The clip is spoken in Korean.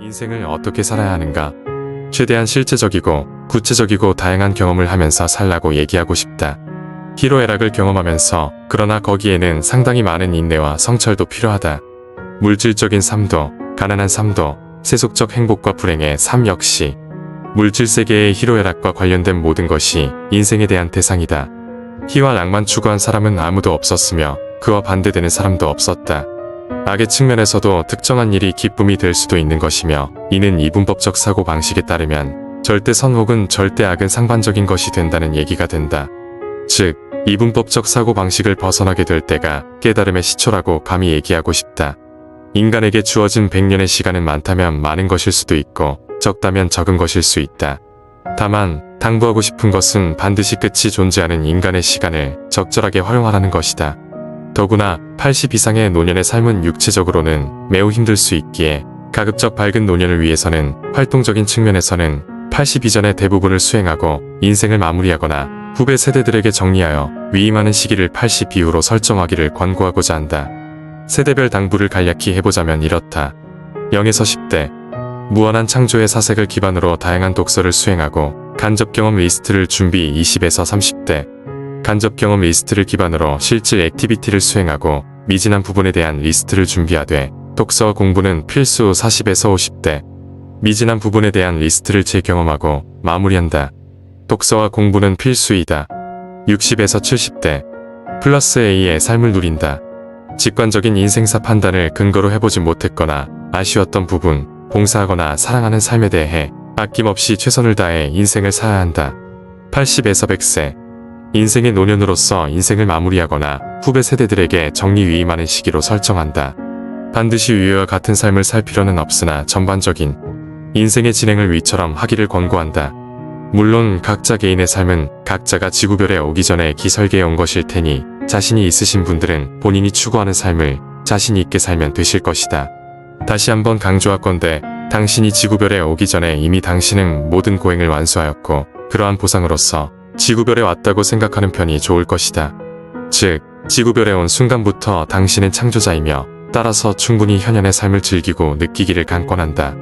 인생을 어떻게 살아야 하는가? 최대한 실제적이고 구체적이고 다양한 경험을 하면서 살라고 얘기하고 싶다. 희로애락을 경험하면서 그러나 거기에는 상당히 많은 인내와 성찰도 필요하다. 물질적인 삶도 가난한 삶도 세속적 행복과 불행의 삶 역시 물질 세계의 희로애락과 관련된 모든 것이 인생에 대한 대상이다. 희와 락만 추구한 사람은 아무도 없었으며 그와 반대되는 사람도 없었다. 악의 측면에서도 특정한 일이 기쁨이 될 수도 있는 것이며 이는 이분법적 사고 방식에 따르면 절대 선 혹은 절대 악은 상반적인 것이 된다는 얘기가 된다. 즉, 이분법적 사고 방식을 벗어나게 될 때가 깨달음의 시초라고 감히 얘기하고 싶다. 인간에게 주어진 100년의 시간은 많다면 많은 것일 수도 있고 적다면 적은 것일 수 있다. 다만 당부하고 싶은 것은 반드시 끝이 존재하는 인간의 시간을 적절하게 활용하라는 것이다. 더구나 80 이상의 노년의 삶은 육체적으로는 매우 힘들 수 있기에 가급적 밝은 노년을 위해서는 활동적인 측면에서는 80 이전의 대부분을 수행하고 인생을 마무리하거나 후배 세대들에게 정리하여 위임하는 시기를 80 이후로 설정하기를 권고하고자 한다. 세대별 당부를 간략히 해보자면 이렇다. 0에서 10대 무한한 창조의 사색을 기반으로 다양한 독서를 수행하고 간접 경험 리스트를 준비 20에서 30대 간접 경험 리스트를 기반으로 실질 액티비티를 수행하고 미진한 부분에 대한 리스트를 준비하되 독서 공부는 필수 40에서 50대 미진한 부분에 대한 리스트를 재경험하고 마무리한다. 독서와 공부는 필수이다. 60에서 70대 플러스 A의 삶을 누린다. 직관적인 인생사 판단을 근거로 해보지 못했거나 아쉬웠던 부분, 봉사하거나 사랑하는 삶에 대해 아낌없이 최선을 다해 인생을 살아야 한다. 80에서 100세 인생의 노년으로서 인생을 마무리하거나 후배 세대들에게 정리 위임하는 시기로 설정한다. 반드시 위와 같은 삶을 살 필요는 없으나 전반적인 인생의 진행을 위처럼 하기를 권고한다. 물론 각자 개인의 삶은 각자가 지구별에 오기 전에 기설계해 온 것일 테니 자신이 있으신 분들은 본인이 추구하는 삶을 자신 있게 살면 되실 것이다. 다시 한번 강조하건대 당신이 지구별에 오기 전에 이미 당신은 모든 고행을 완수하였고 그러한 보상으로서 지구별에 왔다고 생각하는 편이 좋을 것이다. 즉, 지구별에 온 순간부터 당신은 창조자이며 따라서 충분히 현현의 삶을 즐기고 느끼기를 강권한다.